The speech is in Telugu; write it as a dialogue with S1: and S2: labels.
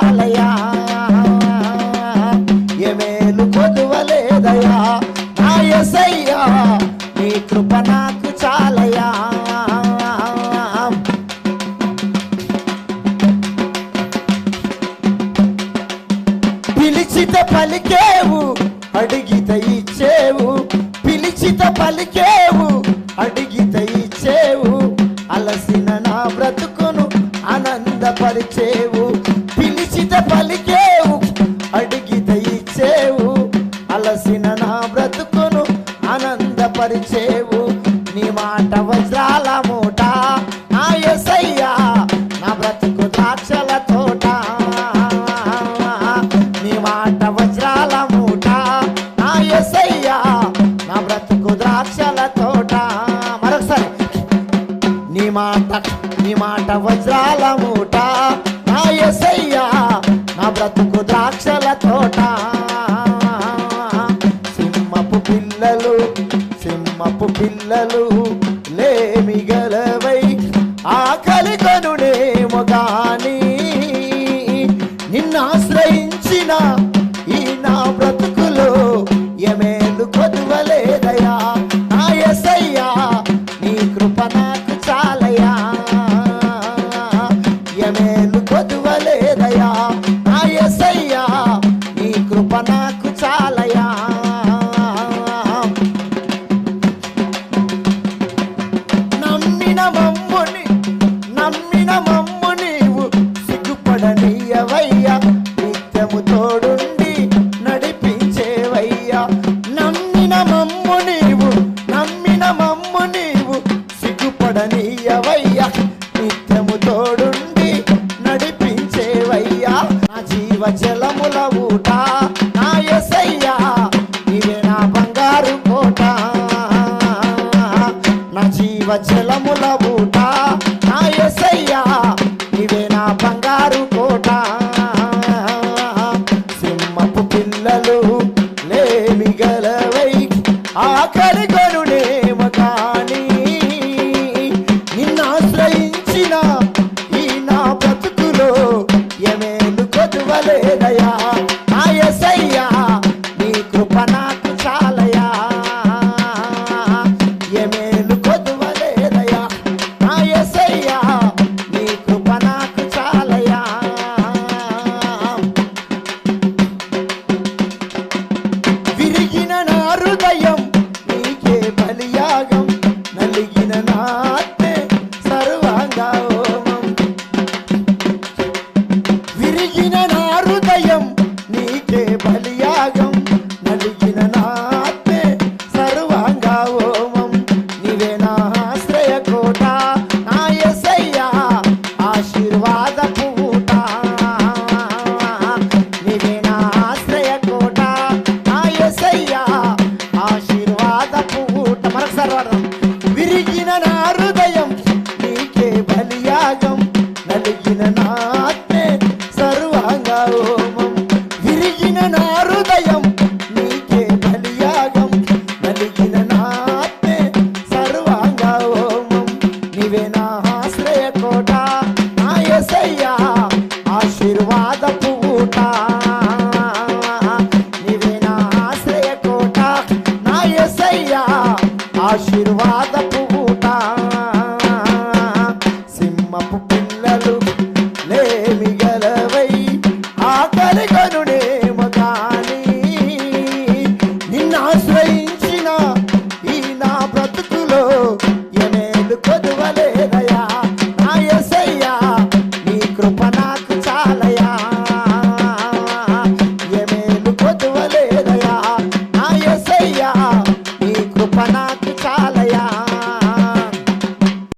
S1: చాలయా ఏమేలు కొదువలేదయా నా ఎసయ్యా నీ పిలిచిత పలికేవు అడిగిత ఇచ్చేవు. పిలిచిత పలికేవు అడిగిత ఇచ్చేవు. అలసిన నా బ్రతుకును ఆనందపరిచేవు. ఆనందపరిచేవు నీ మాట వజ్రాల మూట. నా ఎసయ్యా నా బ్రతుకు ద్రాక్షల తోట. నీ మాట వజ్రాల మూట. నా ఎసయ్యా నా బ్రతుకు ద్రాక్షల తోట. మరొకసారి. నీ మాట నీ మాట వజ్రాల మూట. నా ఎసయ్యా నా బ్రతుకు ద్రాక్షల తోట. సింహపు పిల్లలు. సిగ్గుపడనీయవయ్యా నిత్యము తోడుండి నడిపించేవయ్యా. నా జీవ జలముల ఊట నా ఎసయ్యా. నీవే నా బంగారు కోట. నా జీవ జలముల ఊట నా ఎసయ్యా. నీవే నా బంగారు కోట. సింహపు పిల్లలు లేమి గలవై ఆఖరి ఎమేలు కొదువలేదయా విరిగిన నా హృదయం నీకే బలియాగం. నలిగిన నా ఆత్మే సర్వాంగా హోమం. విరిగిన నా హృదయం నీకే బలియాగం. నలిగిన నా ఆత్మే సర్వాంగా హోమం. నీవే నా ఆశ్రయ కోట నా ఎసయ్యా ఆశీర్వాదపు ఊట నీవే నా ఆశ్రయ కోట నా ఎసయ్యా ఆశీర్వాదపు प्रेमी